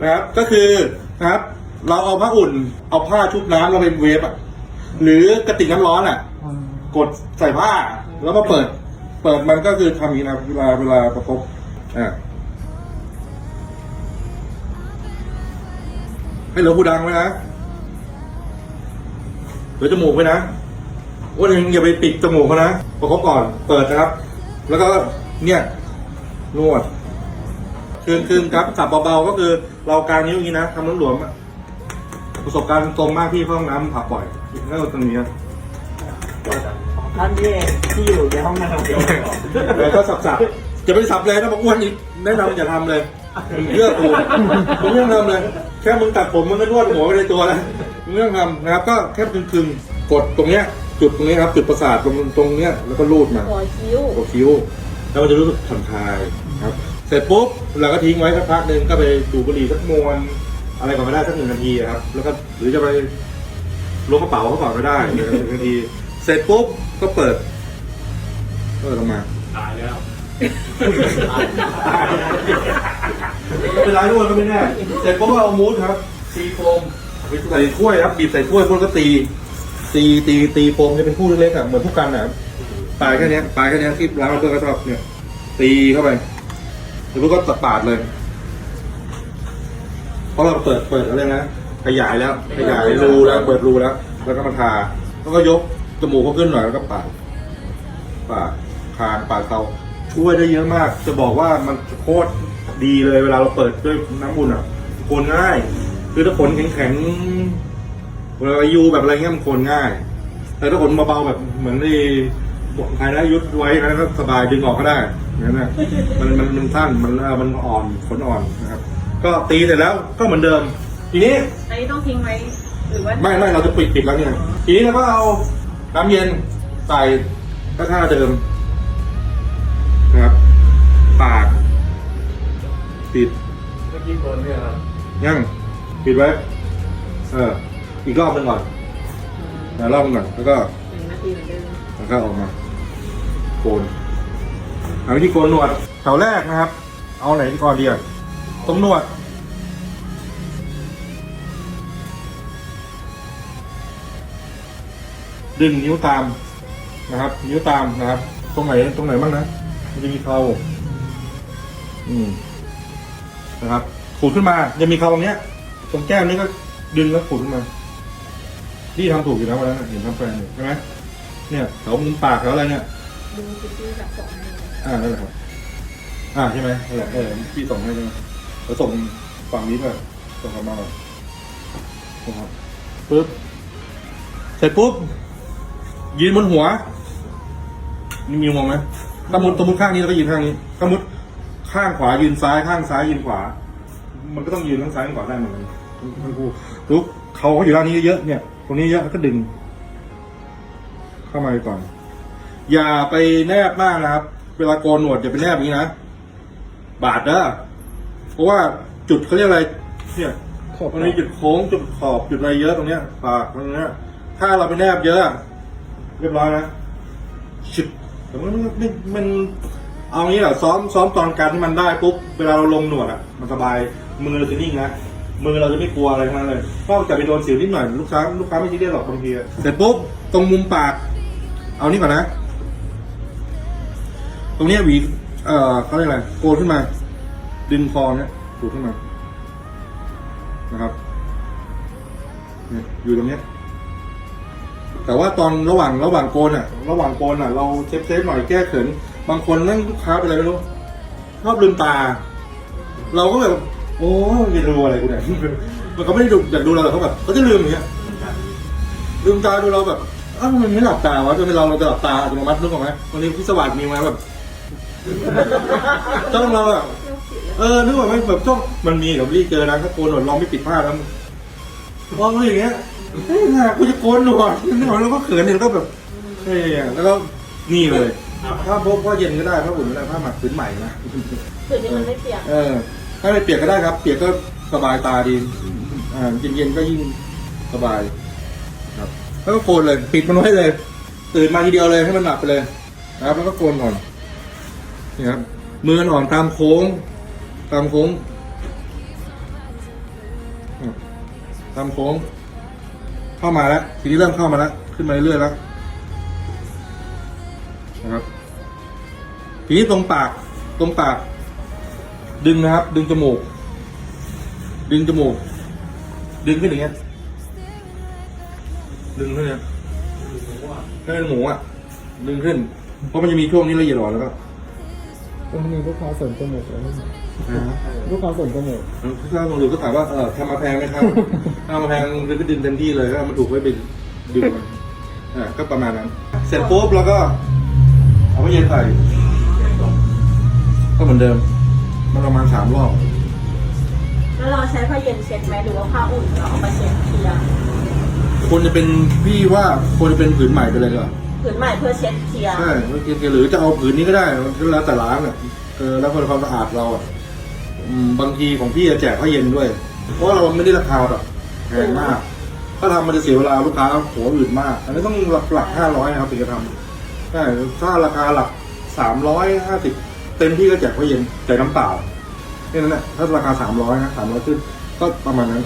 นะครับ ก็คือนะครับ เราเอาผ้าอุ่น เอาผ้าชุบน้ำเราไปเวฟอะหรือกระติกน้ำร้อนอะ กดใส่ผ้า แล้วก็เปิด เปิดมันก็คือทำอย่างนี้นะเวลาเวลาประคบอ่าให้เหลือหูดังไว้นะเหลือจมูกไว้นะว่าหนึ่งอย่าไปปิดจมูกเขานะประคบก่อน เปิดนะครับ แล้วก็เนี่ยนวด คืนคืนครับสับเบาๆก็คือเรากางนิ้วอย่างนี้นะทำหลวมๆอะประสบการณ์ตรงมากที่เข้าห้องน้ำผักบ่อยแล้วตรงนี้ครับท่านที่ที่อยู่ในห้องน้ำเดียวกันเหรอแล้วก็สับๆจะไปสับเลยนะบอกอ้วนอีกแนะนำอย่าทำเลยมึงเลือกกูมึงไม่ต้องทำเลย แค่มึงตัดผมมึงก็นวดหัวไปในตัวแล้วมึงไม่ต้องทำนะครับ ก็แค่คึงๆกดตรงเนี้ยจุดตรงนี้ครับจุดประสาทตรงตรงเนี้ยแล้วก็รูดมาหัวคิ้วตัวคิ้วแล้วมันจะรู้สึกผ่อนคลายครับ เสร็จปุ๊บเราก็ทิ้งไว้สักพักหนึ่งก็ไปดูดบุหรี่สักมวนอะไรก่อนก็ได้สักหนึ่งนาทีอะครับ แล้วก็หรือจะไปล้วงกระเป๋าเขาก่อนก็ได้หนึ่งนาที เสร็จปุ๊บก็เปิดเปิดออกมา ตายแล้ว ไม่เป็นไรทุกคนก็ไม่แน่เสร็จปุ๊บก็เอามูสครับตีโฟมไปใส่ถ้วยครับบีบใส่ถ้วยพวกก็ตี ตีตีตีโฟมจะเป็นคู่เล็กๆอะเหมือนพวกกันอะปลายแค่เนี้ยปลายแค่เนี้ยที่ร้านเพื่อนก็ชอบเนี่ย ตีเข้าไป แล้วพวกก็ตัดปาดเลย เพราะเราเปิดเปิดอะไรนะขยายแล้ว ขยายรูแล้วเปิดรูแล้ว แล้วก็มาทาแล้วก็ยกจมูกเขาขึ้นหน่อยแล้วก็ปาดปาดคางปาดเตาช่วยได้เยอะมาก จะบอกว่ามันโคตรดีเลยเวลาเราเปิดด้วยน้ำอุ่นอะโคนง่าย คือถ้าขนแข็งๆเวลาอายุแบบอะไรเงี้ยมันโคนง่าย แต่ถ้าขนเบาๆแบบเหมือนในบอกใครนะยุดไว้นะก็สบายดึงออกก็ได้ นั่นนะมันมันมันสั้นมันเออมันอ่อนขนอ่อนนะครับ ก็ตีเสร็จแล้วก็เหมือนเดิม ทีนี้อันนี้ต้องทิ้งไว้หรือว่าไม่ไม่เราจะปิดปิดแล้วเนี่ยทีนี้เราก็เอาน้ำเย็นใส่ก็ท่าเดิมนะครับปากปิดเมื่อกี้คนเนี่ยครับยังปิดไว้ เออ อีกรอบหนึงก่อนนะรอบหนึงก่อนแล้วก็หนึ่งนาทีเหมือนเดิมแล้วก็ออกมาโกน เอาวิธีโกนหนวดแถวแรกนะครับ เอาไหนก่อนดีอะตรงหนวด ดึงนิ้วตามนะครับ นิ้วตามนะครับ ตรงไหนตรงไหนบ้างนะมันจะมีเขาอืมนะครับ ขูดขึ้นมา จะมีเขาตรงเนี้ย ตรงแก้มนี้ก็ดึงแล้วขูดขึ้นมาที่ทำถูกอยู่แล้ววันนั้นนะเห็นทำแฟนอยู่ใช่ไหมเนี่ยแถวมุมปากแถวอะไรเนี่ยดูคิตตี้แบบสองให้เลย อ่านั่นแหละครับ อ่าใช่ไหมนั่นแหละเออพี่ส่งให้ใช่ไหมแล้วส่งฝั่งนี้ด้วยส่งกลับมาก่อนนะครับปึ๊บเสร็จปุ๊บ ยืนบนหัว นี่มีมองไหมตะมุดตะมุดข้างนี้แล้วก็ยืนข้างนี้ตะมุดข้างขวายืนซ้ายข้างซ้ายยืนขวา มันก็ต้องยืนทั้งซ้ายทั้งขวาได้เหมือนกันทั้งคู่ลุกเขาก็อยู่ด้านนี้เยอะเนี่ยตรงนี้เยอะก็ดึง เข้ามาก่อน อย่าไปแนบมากนะครับ เวลาโกนหนวดอย่าไปแนบอย่างนี้นะบาดเด้อเพราะว่าจุดเขาเรียกอะไรเนี่ยมันมีจุดโค้งจุดขอบจุดอะไรเยอะตรงเนี้ยปากตรงเนี้ย ถ้าเราไปแนบเยอะ เรียบร้อยนะชิดแต่มันมันมันเอางี้แหละซ้อมซ้อมตอนการที่มันได้ปุ๊บเวลาเราลงหนวดอะ มันสบายมือเราจะนิ่งนะมือเราจะไม่กลัวอะไรทั้งนั้นเลยนอกจากไปโดนสิวนิดหน่อยลูกค้าลูกค้าไม่ซีเรียสหรอกบางทีอะเสร็จปุ๊บตรงมุมปาก เอานี่ก่อนนะ ตรงเนี้ยหวี เอ่อเขาเรียกอะไรโกนขึ้นมา ดึงคอเนี้ยถูกขึ้นมา นะครับเนี่ยอยู่ตรงเนี้ย แต่ว่าตอนระหว่างระหว่างโกนอะ ระหว่างโกนอะ เราเซฟเซฟหน่อยแก้เขิน บางคนนั่งลูกค้าเป็นอะไรไม่รู้ชอบลืมตา เราก็แบบโอ้ยจะดูอะไรกูเนี่ยมันก็ไม่ได้ดูอยากดูเราแต่เขาแบบเขาจะลืมอย่างเงี้ยลืมตาดูเราแบบอ้าวทำไมไม่หลับตาวะจนเราเราจะหลับตาอัตโนมัตินึกออกไหมวันนี้พิศวาสมีไหมแบบ จ้องเราอะเออนึกออกไหมแบบจ้องมันมีเดี๋ยวรีบเจอนะถ้าโกนหนวดลองไม่ปิดผ้าแล้วมองอย่างเงี้ยเฮ้ยน่ากูจะโกนหนวดนึกออกแล้วก็เขินเนี่ยแล้วก็แบบเฮ้ยแล้วก็นี่เลยผ้าโป๊ะผ้าเย็นก็ได้ผ้าอุ่นก็ได้ผ้าหมักพื้นใหม่นะส่วนที่มันไม่เปียกเออ ถ้าไม่เปียกก็ได้ครับ เปียกก็สบายตาดีอ่าเย็นๆก็ยิ่งสบายครับแล้วก็โกนเลย ปิดมันไว้เลย ตื่นมาทีเดียวเลยให้มันหลับไปเลยนะครับแล้วก็โกนก่อน นี่ครับมืออ่อนตามโค้ง ตามโค้งอืมโค้ง เข้ามาแล้ว ทีนี้เริ่มเข้ามาแล้ว ขึ้นมาเรื่อยๆแล้วนะครับ ทีนี้ตรงปาก ตรงปาก ดึงนะครับ ดึงจมูก ดึงจมูก ดึงขึ้นอย่างเงี้ย ดึงขึ้นเนี่ยให้เป็นหมูอะ ดึงขึ้น เพราะมันจะมีช่วงนี้ละเอียดอ่อนแล้วก็ ต้องมีลูกค้าเสริมจมูกแล้วลูกค้าเสริมจมูกถ้าลงดูก็ถามว่าเออทำมาแพงไหมครับถ้ามาแพงก็ดึงเต็มที่เลยก็มาถูกไว้เป็นดึงมันอ่าก็ประมาณนั้น เสร็จปุ๊บแล้วก็เอาไปเย็นใส่ก็เหมือนเดิม มันประมาณสามรอบแล้วเราใช้ผ้าเย็นเช็ดไหมหรือว่าผ้าอุ่นเราเอามาเช็ดเคลียร์ควรจะเป็นพี่ว่าควรจะเป็นผืนใหม่ไปเลยดีกว่า ผืนใหม่เพื่อเช็ดเคลียร์ใช่หรือจะเอาผืนนี้ก็ได้ก็แล้วแต่ร้านอะเออแล้วคนความสะอาดเราอะอืมบางทีของพี่จะแจกผ้าเย็นด้วย เพราะเราไม่ได้ราคาแบบแพงมาก ถ้าทำมันจะเสียเวลาลูกค้าหัวอื่นมาก อันนี้ต้องหลักหลักห้าร้อยนะครับถึงจะทำใช่ถ้าราคาหลักสามร้อยห้าสิบเต็มที่ก็แจกผ้าเย็นแจกน้ำเปล่าแค่นั้นแหละถ้าราคาสามร้อยนะสามร้อยขึ้นก็ประมาณนั้น